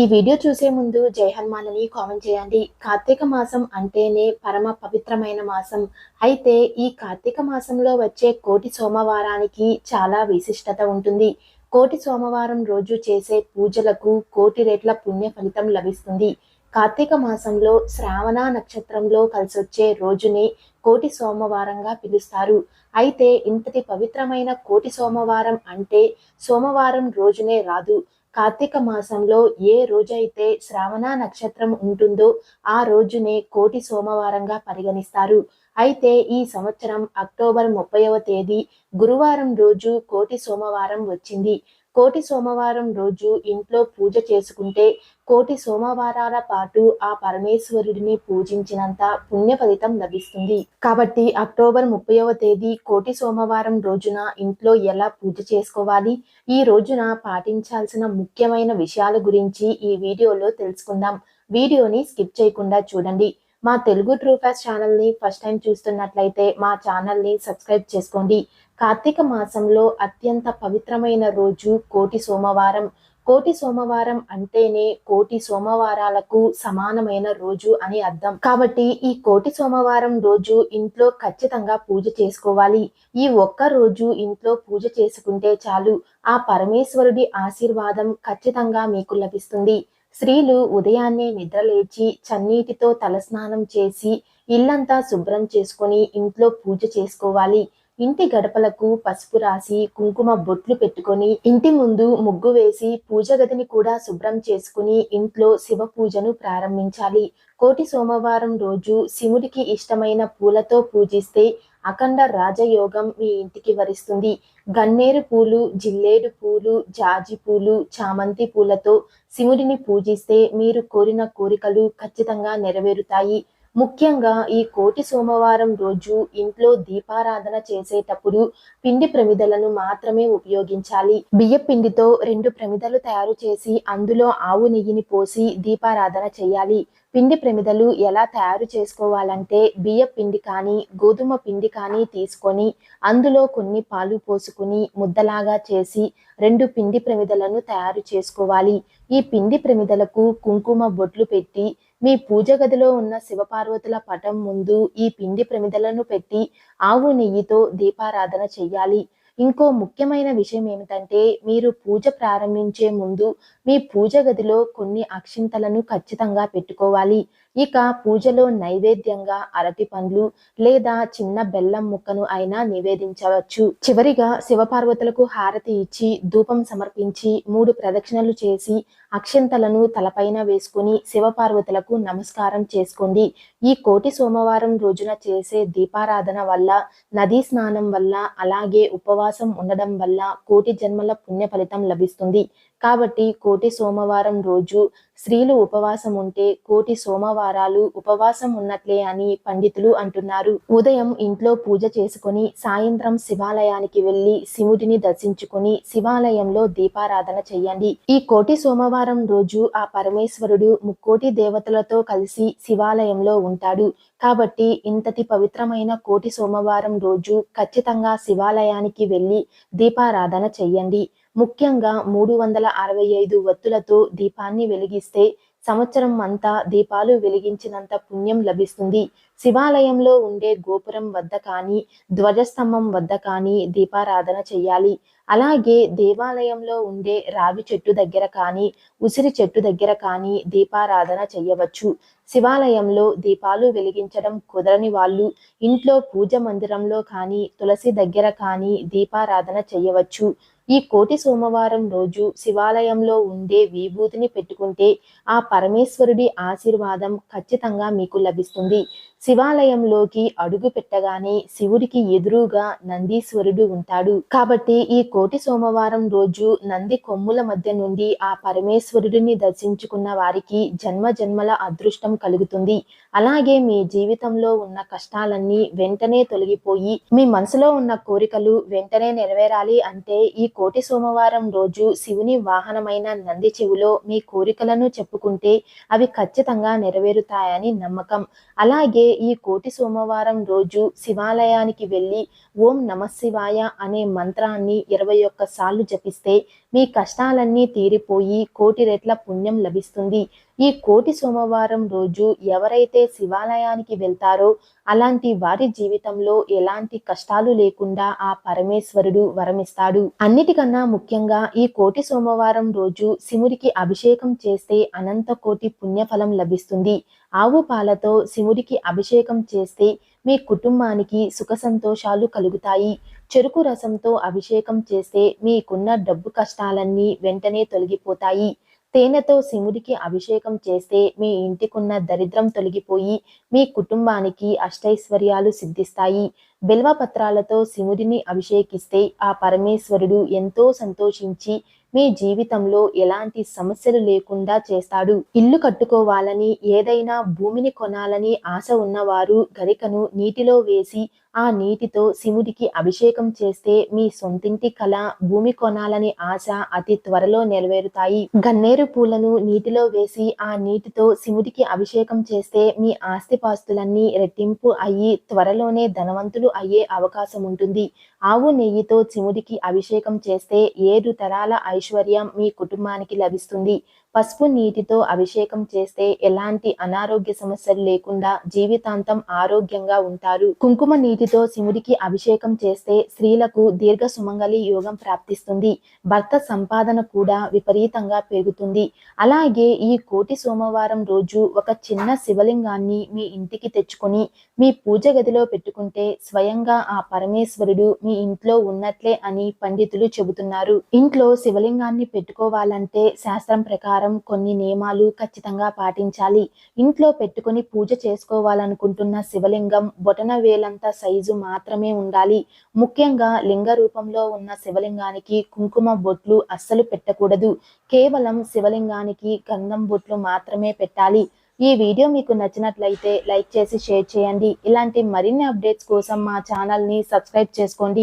ఈ వీడియో చూసే ముందు జై హనుమాన్ అని కామెంట్ చేయండి. కార్తీక మాసం అంటేనే పరమ పవిత్రమైన మాసం. అయితే ఈ కార్తీక మాసంలో వచ్చే కోటి సోమవారానికి చాలా విశిష్టత ఉంటుంది. కోటి సోమవారం రోజు చేసే పూజలకు కోటి రెట్ల పుణ్య ఫలితం లభిస్తుంది. కార్తీక మాసంలో శ్రావణ నక్షత్రంలో కలిసొచ్చే రోజునే కోటి సోమవారంగా పిలుస్తారు. అయితే ఇంతటి పవిత్రమైన కోటి సోమవారం అంటే సోమవారం రోజునే రాదు. కార్తీక మాసంలో ఏ రోజైతే శ్రావణ నక్షత్రం ఉంటుందో ఆ రోజునే కోటి సోమవారంగా పరిగణిస్తారు. అయితే ఈ సంవత్సరం అక్టోబర్ ముప్పైవ తేదీ గురువారం రోజు కోటి సోమవారం వచ్చింది. కోటి సోమవారం రోజు ఇంట్లో పూజ చేసుకుంటే కోటి సోమవారాల పాటు ఆ పరమేశ్వరుడిని పూజించినంత పుణ్య ఫలితం లభిస్తుంది. కాబట్టి అక్టోబర్ ముప్పైవ తేదీ కోటి సోమవారం రోజున ఇంట్లో ఎలా పూజ చేసుకోవాలి? ఈ రోజున పాటించాల్సిన ముఖ్యమైన విషయాల గురించి ఈ వీడియోలో తెలుసుకుందాం. వీడియోని స్కిప్ చేయకుండా చూడండి. మా తెలుగు ట్రూ ఛానల్ని ఫస్ట్ టైం చూస్తున్నట్లయితే మా ఛానల్ని సబ్స్క్రైబ్ చేసుకోండి. కార్తీక మాసంలో అత్యంత పవిత్రమైన రోజు కోటి సోమవారం. కోటి సోమవారం అంటేనే కోటి సోమవారాలకు సమానమైన రోజు అని అర్థం. కాబట్టి ఈ కోటి సోమవారం రోజు ఇంట్లో ఖచ్చితంగా పూజ చేసుకోవాలి. ఈ ఒక్క రోజు ఇంట్లో పూజ చేసుకుంటే చాలు. ఆ పరమేశ్వరుడి ఆశీర్వాదం ఖచ్చితంగా మీకు లభిస్తుంది. స్త్రీలు ఉదయాన్నే నిద్రలేచి చన్నీటితో తలస్నానం చేసి ఇల్లంతా శుభ్రం చేసుకొని ఇంట్లో పూజ చేసుకోవాలి. ఇంటి గడపలకు పసుపు రాసి కుంకుమ బొట్లు పెట్టుకొని ఇంటి ముందు ముగ్గు వేసి పూజ గదిని కూడా శుభ్రం చేసుకుని ఇంట్లో శివ పూజను ప్రారంభించాలి. కోటి సోమవారం రోజు శివుడికి ఇష్టమైన పూలతో పూజిస్తే అఖండ రాజయోగం మీ ఇంటికి వరిస్తుంది. గన్నేరు పూలు జిల్లేడు పూలు జాజి పూలు చామంతి పూలతో శివుడిని పూజిస్తే మీరు కోరిన కోరికలు ఖచ్చితంగా నెరవేరుతాయి. ముఖ్యంగా ఈ కోటి సోమవారం రోజు ఇంట్లో దీపారాధన చేసేటప్పుడు పిండి ప్రమిదలను మాత్రమే ఉపయోగించాలి. బియ్య పిండితో రెండు ప్రమిదలు తయారు చేసి అందులో ఆవు నెయ్యిని పోసి దీపారాధన చేయాలి. పిండి ప్రమిదలు ఎలా తయారు చేసుకోవాలంటే బియ్య పిండి కానీ గోధుమ పిండి కానీ తీసుకొని అందులో కొన్ని పాలు పోసుకుని ముద్దలాగా చేసి రెండు పిండి ప్రమిదలను తయారు చేసుకోవాలి. ఈ పిండి ప్రమిదలకు కుంకుమ బొట్లు పెట్టి మీ పూజ గదిలో ఉన్న శివపార్వతుల పటం ముందు ఈ పిండి ప్రమిదలను పెట్టి ఆవు నెయ్యితో దీపారాధన చెయ్యాలి. ఇంకో ముఖ్యమైన విషయం ఏమిటంటే మీరు పూజ ప్రారంభించే ముందు మీ పూజ గదిలో కొన్ని అక్షింతలను ఖచ్చితంగా పెట్టుకోవాలి. ఇక పూజలో నైవేద్యంగా అరటి పండ్లు లేదా చిన్న బెల్లం ముక్కను అయినా నివేదించవచ్చు. చివరిగా శివపార్వతులకు హారతి ఇచ్చి ధూపం సమర్పించి మూడు ప్రదక్షిణలు చేసి అక్షంతలను తలపైన వేసుకుని శివపార్వతులకు నమస్కారం చేసుకోండి. ఈ కోటి సోమవారం రోజున చేసే దీపారాధన వల్ల నదీ స్నానం వల్ల అలాగే ఉపవాసం ఉండడం వల్ల కోటి జన్మల పుణ్య ఫలితం లభిస్తుంది. కాబట్టి కోటి సోమవారం రోజు స్త్రీలు ఉపవాసం ఉంటే కోటి సోమవారాలు ఉపవాసం ఉన్నట్లే అని పండితులు అంటున్నారు. ఉదయం ఇంట్లో పూజ చేసుకుని సాయంత్రం శివాలయానికి వెళ్ళి శివుడిని దర్శించుకుని శివాలయంలో దీపారాధన చెయ్యండి ఈ కోటి సోమవారం రోజు ఆ పరమేశ్వరుడు ముక్కోటి దేవతలతో కలిసి శివాలయంలో ఉంటాడు. కాబట్టి ఇంతటి పవిత్రమైన కోటి సోమవారం రోజు ఖచ్చితంగా శివాలయానికి వెళ్ళి దీపారాధన చెయ్యండి ముఖ్యంగా మూడు వందల అరవై ఐదు వత్తులతో దీపాన్ని వెలిగిస్తే సంవత్సరం అంతా దీపాలు వెలిగించినంత పుణ్యం లభిస్తుంది. శివాలయంలో ఉండే గోపురం వద్ద కానీ ధ్వజస్తంభం వద్ద కానీ దీపారాధన చెయ్యాలి అలాగే దేవాలయంలో ఉండే రావి చెట్టు దగ్గర కానీ ఉసిరి చెట్టు దగ్గర కానీ దీపారాధన చెయ్యవచ్చు శివాలయంలో దీపాలు వెలిగించడం కుదరని వాళ్ళు ఇంట్లో పూజ మందిరంలో కానీ తులసి దగ్గర కానీ దీపారాధన చెయ్యవచ్చు ఈ కోటి సోమవారం రోజు శివాలయంలో ఉండే విభూతిని పెట్టుకుంటే ఆ పరమేశ్వరుడి ఆశీర్వాదం ఖచ్చితంగా మీకు లభిస్తుంది. శివాలయంలోకి అడుగు పెట్టగానే శివుడికి ఎదురుగా నందీశ్వరుడు ఉంటాడు. కాబట్టి ఈ కోటి సోమవారం రోజు నంది కొమ్ముల మధ్య నుండి ఆ పరమేశ్వరుడిని దర్శించుకున్న వారికి జన్మ జన్మల అదృష్టం కలుగుతుంది. అలాగే మీ జీవితంలో ఉన్న కష్టాలన్నీ వెంటనే తొలగిపోయి మీ మనసులో ఉన్న కోరికలు వెంటనే నెరవేరాలి అంటే ఈ కోటి సోమవారం రోజు శివుని వాహనమైన నంది చెవులో మీ కోరికలను చెప్పుకుంటే అవి ఖచ్చితంగా నెరవేరుతాయని నమ్మకం. అలాగే ఈ కోటి సోమవారం రోజు శివాలయానికి వెళ్ళి ఓం నమ శివాయ అనే మంత్రాన్ని ఇరవై ఒక్క సార్లు జపిస్తే మీ కష్టాలన్నీ తీరిపోయి కోటి రెట్ల పుణ్యం లభిస్తుంది. ఈ కోటి సోమవారం రోజు ఎవరైతే శివాలయానికి వెళ్తారో అలాంటి వారి జీవితంలో ఎలాంటి కష్టాలు లేకుండా ఆ పరమేశ్వరుడు వరమిస్తాడు. అన్నిటికన్నా ముఖ్యంగా ఈ కోటి సోమవారం రోజు శివుడికి అభిషేకం చేస్తే అనంత కోటి పుణ్యఫలం లభిస్తుంది. ఆవు పాలతో శివుడికి అభిషేకం చేస్తే మీ కుటుంబానికి సుఖ సంతోషాలు కలుగుతాయి. చెరుకు రసంతో అభిషేకం చేస్తే మీకున్న డబ్బు కష్టాలన్నీ వెంటనే తొలగిపోతాయి. తేనెతో శివుడికి అభిషేకం చేస్తే మీ ఇంటికున్న దరిద్రం తొలగిపోయి మీ కుటుంబానికి అష్టైశ్వర్యాలు సిద్ధిస్తాయి. బిల్వ పత్రాలతో శివుడిని అభిషేకిస్తే ఆ పరమేశ్వరుడు ఎంతో సంతోషించి మీ జీవితంలో ఎలాంటి సమస్యలు లేకుండా చేస్తాడు. ఇల్లు కట్టుకోవాలని ఏదైనా భూమిని కొనాలని ఆశ ఉన్నవారు గరికను నీటిలో వేసి ఆ నీటితో శివుడికి అభిషేకం చేస్తే మీ సొంతింటి కళ భూమి కొనాలని ఆశ అతి త్వరలో నెరవేరుతాయి. గన్నేరు పూలను నీటిలో వేసి ఆ నీటితో శివుడికి అభిషేకం చేస్తే మీ ఆస్తిపాస్తులన్నీ రెట్టింపు అయ్యి త్వరలోనే ధనవంతులు అయ్యే అవకాశం ఉంటుంది. ఆవు నెయ్యితో శివుడికి అభిషేకం చేస్తే ఏడు తరాల ఐశ్వర్యం మీ కుటుంబానికి లభిస్తుంది. పసుపు నీటితో అభిషేకం చేస్తే ఎలాంటి అనారోగ్య సమస్యలు లేకుండా జీవితాంతం ఆరోగ్యంగా ఉంటారు. కుంకుమ నీటితో శివుడికి అభిషేకం చేస్తే స్త్రీలకు దీర్ఘ సుమంగళి యోగం ప్రాప్తిస్తుంది. భర్త సంపాదన కూడా విపరీతంగా పెరుగుతుంది. అలాగే ఈ కోటి సోమవారం రోజు ఒక చిన్న శివలింగాన్ని మీ ఇంటికి తెచ్చుకొని మీ పూజ గదిలో పెట్టుకుంటే స్వయంగా ఆ పరమేశ్వరుడు మీ ఇంట్లో ఉన్నట్లే అని పండితులు చెబుతున్నారు. ఇంట్లో శివలింగాన్ని పెట్టుకోవాలంటే శాస్త్రం ప్రకారం ప్రకారం కొన్ని నియమాలు ఖచ్చితంగా పాటించాలి. ఇంట్లో పెట్టుకొని పూజ చేసుకోవాలనుకుంటున్న శివలింగం బొటన వేలంత సైజు మాత్రమే ఉండాలి. ముఖ్యంగా లింగ రూపంలో ఉన్న శివలింగానికి కుంకుమ బొట్లు అస్సలు పెట్టకూడదు. కేవలం శివలింగానికి గంధం బొట్లు మాత్రమే పెట్టాలి. ఈ వీడియో మీకు నచ్చినట్లయితే లైక్ చేసి షేర్ చేయండి. ఇలాంటి మరిన్ని అప్డేట్స్ కోసం మా ఛానల్ని సబ్స్క్రైబ్ చేసుకోండి.